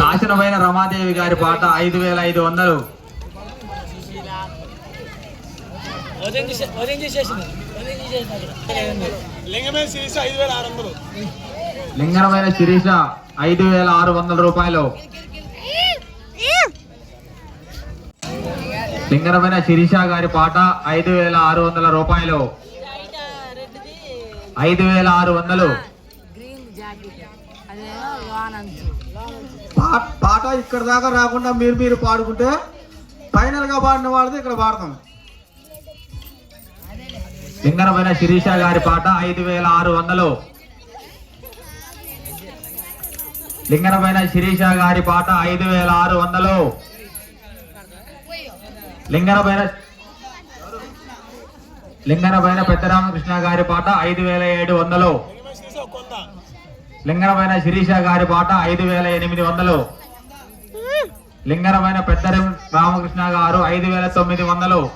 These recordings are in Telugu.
కాశనమైన రమాదేవి గారి పాట ఐదు వేల ఐదు వందలు. లింగనమైన శిరీష ఐదు వేల ఆరు వందల రూపాయలు. లింగనమైన శిరీష గారి పాట ఐదు వేల ఆరు వందల రూపాయలు. ఐదు వేల ఆరు వందలు. పాట ఇక్కడ దాకా రాకుండా మీరు మీరు పాడుకుంటే ఫైనల్గా పాడిన వాళ్ళది ఇక్కడ పాడతాం లింగనమైన శిరీష గారి పాట ఐదు వేల ఆరు వందలు. లింగనమైన శిరీష గారి పాట ఐదు వేల ఆరు వందలు. లింగనమైన లింగనమైన పెద్దరామకృష్ణ గారి పాట ఐదు వేల ఏడు వందలు. లింగనమైన శిరీష గారి పాట ఐదు వేల ఎనిమిది వందలు. లింగనమైన పెద్ద రామకృష్ణ గారు ఐదు వేల తొమ్మిది వందలు.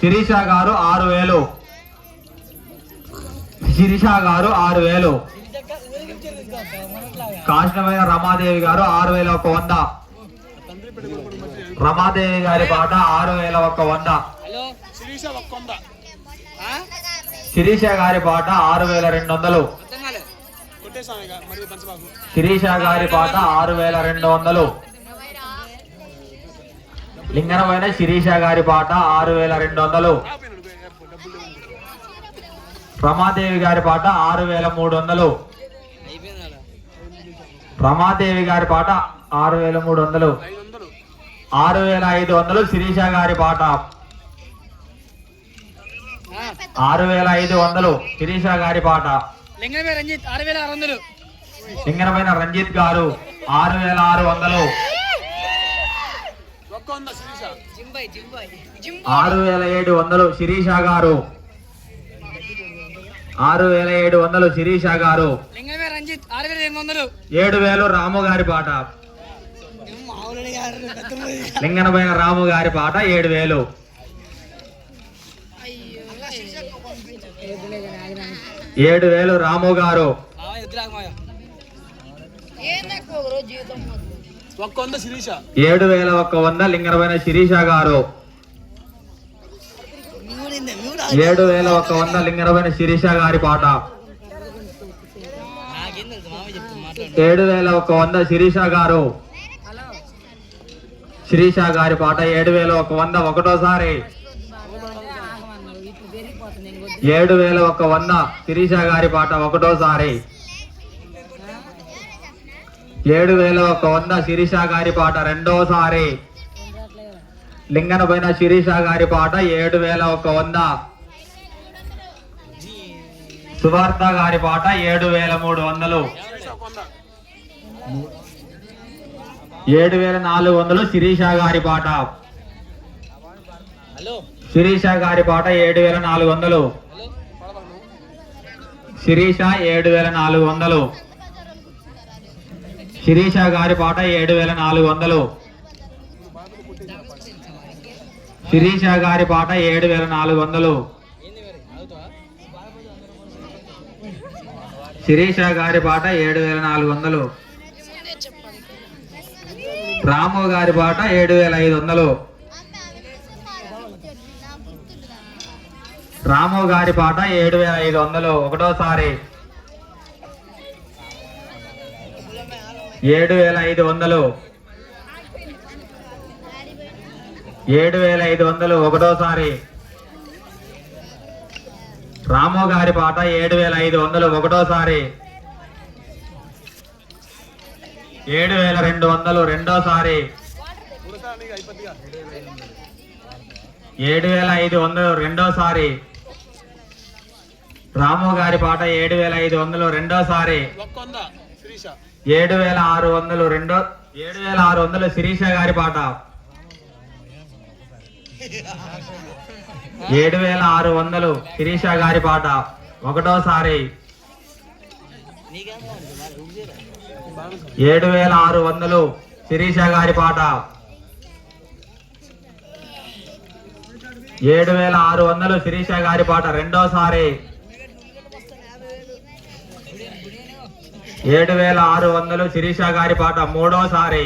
శిరీష? గారు ఆరు వేలు. శిరీష గారు ఆరు వేలు. కాష్టమైన రమాదేవి గారు ఆరు వేల ఒక వంద. రమాదేవి గారి పాట ఆరు వేల ఒక వంద. శిరీష గారి పాట ఆరు వేల రెండు వందలు. శిరీష గారి పాట ఆరు వేల రెండు వందలు. లింగనమైన శిరీష గారి పాట ఆరు వేల రెండు వందలు. రమాదేవి గారి పాట ఆరు వేల మూడు వందలు. రమాదేవి గారి పాట ఆరు వేల మూడు వందలు. ఆరు వేల ఐదు వందలు శిరీష గారి పాట. ఆరు వేల ఐదు వందలు. శిరీష గారి పాట. లింగమే రంజిత్ ఆరు వేల ఆరు వందలు. లింగనమైన రంజిత్ గారు ఆరు వేల ఆరు వందలు ఆరు వేల ఏడు వందలు శిరీష గారు. ఆరు వేల ఏడు వందలు శిరీష గారు. ఏడు వేలు రాము గారి పాట. లింగనమైన రాము గారి పాట ఏడు వేలు ఏడు వేలు రాము గారు. ఏడు వేల ఒక్క వంద లింగరమైన శిరీష గారు. ఏడు వేల ఒక్క వంద లింగరమైన శిరీష గారి పాట. ఏడు వేల ఒక్క వంద శిరీష గారు. శిరీష గారి పాట ఏడు వేల ఒక వంద ఒకటోసారి. ఏడు వేల ఒక వంద శిరీష గారి పాట ఒకటోసారి. ఏడు వేల ఒక వంద శిరీష గారి పాట రెండోసారి. లింగన పైన శిరీష గారి పాట ఏడు వేల ఒక వంద సువార్త గారి పాట ఏడు వేల మూడు వందలు. ఏడు వేల నాలుగు వందలు శిరీష గారి పాట. శిరీష గారి పాట ఏడు వేల నాలుగు వందలు. శిరీష ఏడు వేల నాలుగు వందలు. శిరీష గారి పాట ఏడు వేల నాలుగు వందలు. శిరీష గారి పాట ఏడు వేల నాలుగు వందలు. శిరీష గారి పాట ఏడు వేల నాలుగు వందలు. రాము గారి పాట ఏడు వేల ఐదు వందలు. రాము గారి పాట ఏడు వేల ఐదు వందలు. ఒకటోసారి. ఏడు వేల ఐదు వందలు. ఏడు వేల ఐదు వందలు. ఒకటోసారి. రాము గారి పాట ఏడు వేల ఐదు వందలు. ఒకటోసారి. ఏడు వేల రెండు వందలు. రెండోసారి. ఏడు వేల ఐదు వందలు. రెండోసారి. రాము గారి పాట ఏడు వేల ఐదు వందలు రెండోసారి. ఏడు వేల ఆరు వందలు రెండో ఏడు వేల ఆరు వందలు శిరీష గారి పాట. ఏడు వేల ఆరు వందలు శిరీష గారి పాట. ఒకటోసారి. ఏడు వేల ఆరు వందలు శిరీష గారి పాట. ఏడు వేల ఆరు వందలు శిరీష గారి పాట రెండోసారి. ఏడు వేల ఆరు వందలు శిరీష గారి పాట మూడోసారి.